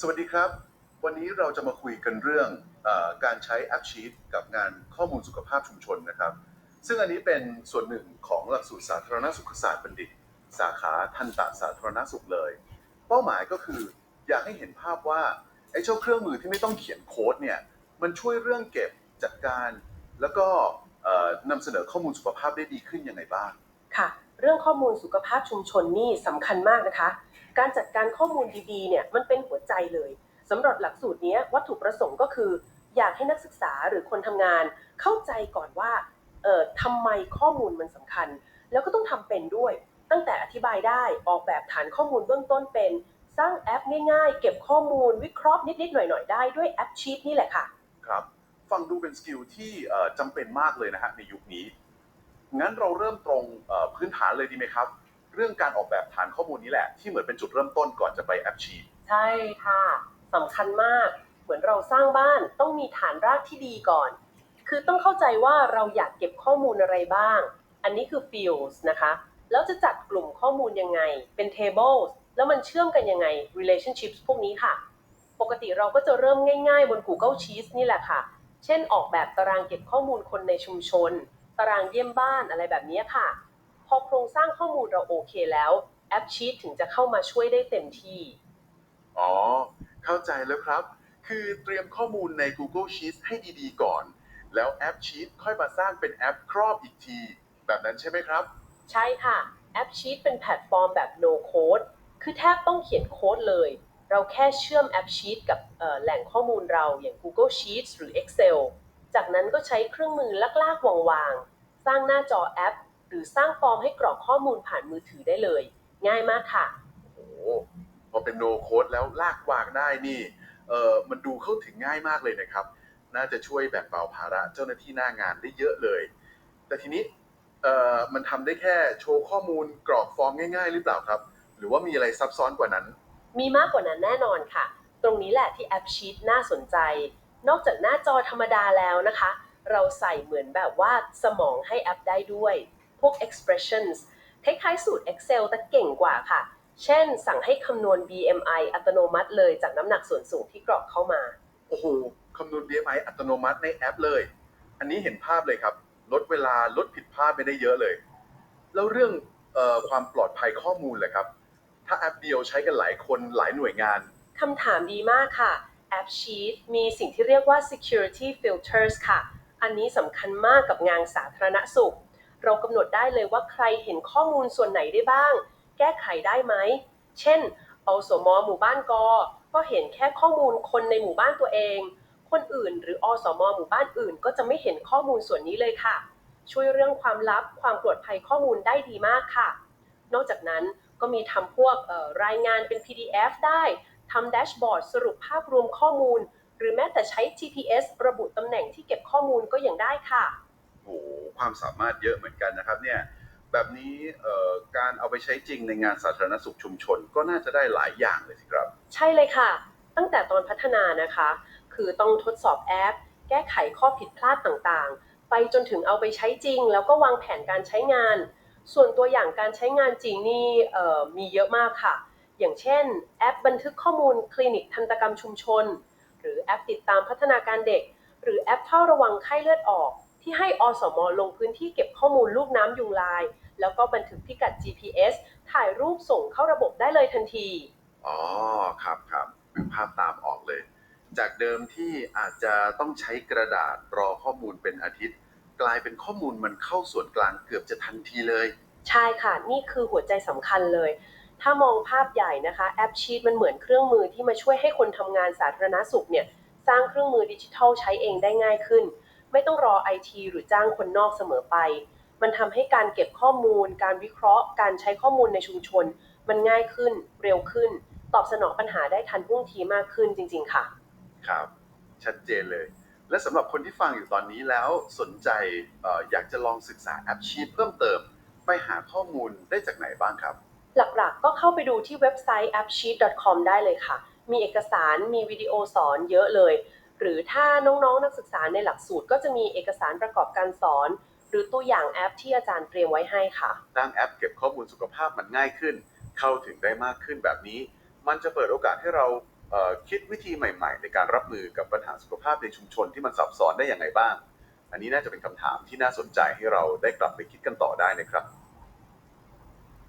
สวัสดีครับ วันนี้เราจะมาคุยกันเรื่องอการใช้แอปชีตกับงานข้อมูลสุขภาพชุมชนนะครับ ซึ่งอันนี้เป็นส่วนหนึ่งของหลักสูตรสาธารณสุขศาสตร์บัณฑิต สาขาทันตสาธารณสุขเลย เป้าหมายก็คืออยากให้เห็นภาพว่าไอ้เจ้าเครื่องมือที่ไม่ต้องเขียนโค้ดเนี่ยมันช่วยเรื่องเก็บจัดการ แล้วก็นำเสนอข้อมูลสุขภาพได้ดีขึ้นยังไงบ้างค่ะ เรื่องข้อมูลสุขภาพชุมชนนี่สำคัญมากนะคะ การจัดการข้อมูลดีๆเนี่ยมันเป็นหัวใจเลยสำหรับหลักสูตรนี้วัตถุประสงค์ก็คือ อยากให้นักศึกษาหรือคนทำงาน เข้าใจก่อนว่าเอ่อทำไมข้อมูลมันสำคัญ แล้วก็ต้องทำเป็นด้วย ตั้งแต่อธิบายได้ออกแบบฐานข้อมูลเบื้องต้นเป็น สร้างแอปง่ายๆ เก็บข้อมูลวิเคราะห์นิดๆหน่อยๆ ได้ด้วยแอปชีตนี่แหละค่ะ ครับ ฟังดูเป็นสกิลที่จำเป็นมากเลยนะฮะในยุคนี้ งั้นเราเริ่มตรงพื้นฐานเลยดีไหมครับ เรื่องการออกแบบฐานข้อมูลนี้แหละ ที่เหมือนเป็นจุดเริ่มต้นก่อนจะไปแอปชีตใช่ค่ะสำคัญมากเหมือนเราสร้างบ้านต้องมีฐานรากที่ดีก่อน คือต้องเข้าใจว่าเราอยากเก็บข้อมูลอะไรบ้าง อันนี้คือ fields นะคะแล้วจะจัดกลุ่มข้อมูลยังไงเป็น tables แล้วมันเชื่อมกันยังไง relationships พวกนี้ค่ะ ปกติเราก็จะเริ่มง่ายๆ บน Google Sheets นี่แหละค่ะ เช่นออกแบบตารางเก็บข้อมูลคนในชุมชน ตารางเยี่ยมบ้านอะไรแบบนี้ค่ะ พอโครงสร้างข้อมูลเราโอเคแล้วแอปชีตถึงจะเข้ามาช่วยได้เต็มที่ อ๋อ เข้าใจแล้วครับ คือเตรียมข้อมูลใน Google Sheets ให้ดีๆก่อน แล้วแอปชีตค่อยมาสร้างเป็นแอปครอบอีกที แบบนั้นใช่ไหมครับ ใช่ค่ะแอปชีตเป็นแพลตฟอร์มแบบ no code คือแทบต้องเขียนโค้ดเลย เราแค่เชื่อมแอปชีตกับเอ่อแหล่งข้อมูลเราอย่าง Google Sheets หรือ Excel จากนั้นก็ใช้เครื่องมือลากๆวางๆ สร้างหน้าจอแอป หรือสร้างฟอร์มให้กรอกข้อมูลผ่านมือถือได้เลย ง่ายมากค่ะ โอ้โหพอเป็นโนโคดแล้วลากวางได้นี่เออมันดูเข้าถึงง่ายมากเลยนะครับ น่าจะช่วยแบ่งเบาภาระเจ้าหน้าที่หน้างานได้เยอะเลย แต่ทีนี้เออมันทำได้แค่โชว์ข้อมูลกรอกฟอร์มง่าย ๆ หรือเปล่าครับ หรือว่ามีอะไรซับซ้อนกว่านั้น มีมากกว่านั้นแน่นอนค่ะ ตรงนี้แหละที่แอปชีตน่าสนใจ นอกจากหน้าจอธรรมดาแล้วนะคะ เราใส่เหมือนแบบว่าสมองให้แอปได้ด้วย พวก expressions คล้ายๆสูตร Excel แต่เก่งกว่าค่ะ เช่น สั่งให้คำนวณ BMI อัตโนมัติเลยจากน้ำหนักส่วนสูงที่กรอกเข้ามา โอ้โหคำนวณ BMI อัตโนมัติในแอปเลย อันนี้เห็นภาพเลยครับ ลดเวลาลดผิดพลาดไปได้เยอะเลย แล้วเรื่องเออความปลอดภัยข้อมูลเลยครับ ถ้าแอปเดียวใช้กันหลายคนหลายหน่วยงานคำถามดีมากค่ะ แอป Sheet มีสิ่งที่เรียกว่า security filters ค่ะ อันนี้สำคัญมากกับงานสาธารณสุข เรากำหนดได้เลยว่าใครเห็นข้อมูลส่วนไหนได้บ้าง แก้ไขได้ไหม เช่นอสมหมู่บ้านกอก็เห็นแค่ข้อมูลคนในหมู่บ้านตัวเอง คนอื่น หรืออสมหมู่บ้านอื่น ก็จะไม่เห็นข้อมูลส่วนนี้เลยค่ะ ช่วยเรื่องความลับความปลอดภัยข้อมูลได้ดีมากค่ะ นอกจากนั้นก็มีทำพวกรายงานเป็น PDF ได้ำแดชบอร์ดสรุปภาพรวมข้อมูล หรือแม้แต่ใช้ GPS ระบุตำแหน่งที่เก็บข้อมูลก็ยังได้ค่ะโอ้โหความสามารถเยอะเหมือนกันนะครับเนี่ยแบบนี้เอ่อการเอาไปใช้จริงในงานสาธารณสุขชุมชน ก็น่าจะได้หลายอย่างเลยสิครับ ใช่เลยค่ะ ตั้งแต่ตอนพัฒนานะคะ คือต้องทดสอบแอป แก้ไขข้อผิดพลาดต่างๆ ไปจนถึงเอาไปใช้จริง แล้วก็วางแผนการใช้งาน ส่วนตัวอย่างการใช้งานจริงนี่เอ่อมีเยอะมากค่ะ อย่างเช่น แอปบันทึกข้อมูลคลินิกทันตกรรมชุมชน หรือแอปติดตามพัฒนาการเด็ก หรือแอปเฝ้าระวังไข้เลือดออก ที่ให้อสมลงพื้นที่เก็บข้อมูลลูกน้ำยุงลาย แล้วก็บันทึกพิกัด GPS ถ่ายรูปส่งเข้าระบบได้เลยทันที อ๋อครับครับนึกภาพตามออกเลย จากเดิมที่อาจจะต้องใช้กระดาษรอข้อมูลเป็นอาทิตย์ กลายเป็นข้อมูลมันเข้าส่วนกลางเกือบจะทันทีเลย ใช่ค่ะ นี่คือหัวใจสำคัญเลย ถ้ามองภาพใหญ่นะคะแอปชีตมันเหมือนเครื่องมือที่มาช่วยให้คนทำงานสาธารณสุขเนี่ยสร้างเครื่องมือดิจิทัลใช้เองได้ง่ายขึ้น ไม่ต้องรอไอทีหรือจ้างคนนอกเสมอไป มันทำให้การเก็บข้อมูล การวิเคราะห์ การใช้ข้อมูลในชุมชน มันง่ายขึ้นเร็วขึ้น ตอบสนองปัญหาได้ทันท่วงทีมากขึ้นจริง ๆ ค่ะ ครับ ชัดเจนเลย และสำหรับคนที่ฟังอยู่ตอนนี้แล้วสนใจอออยากจะลองศึกษาแอปชีตเพิ่มเติม ไปหาข้อมูลได้จากไหนบ้างครับ หลักๆก็เข้าไปดูที่เว็บไซต์ appsheet.com ได้เลยค่ะ มีเอกสารมีวิดีโอสอนเยอะเลย หรือถ้าน้องๆ นักศึกษาในหลักสูตร ก็จะมีเอกสารประกอบการสอน หรือตัวอย่างแอปที่อาจารย์เตรียมไว้ให้ค่ะตั้งแอปเก็บข้อมูลสุขภาพมันง่ายขึ้น เข้าถึงได้มากขึ้นแบบนี้ มันจะเปิดโอกาสให้เราเคิดวิธีใหม่ ๆ ในการรับมือกับปัญหาสุขภาพในชุมชนที่มันซับซ้อนได้อย่างไรบ้าง อันนี้น่าจะเป็นคำถามที่น่าสนใจให้เราได้กลับไปคิดกันต่อได้นะครับ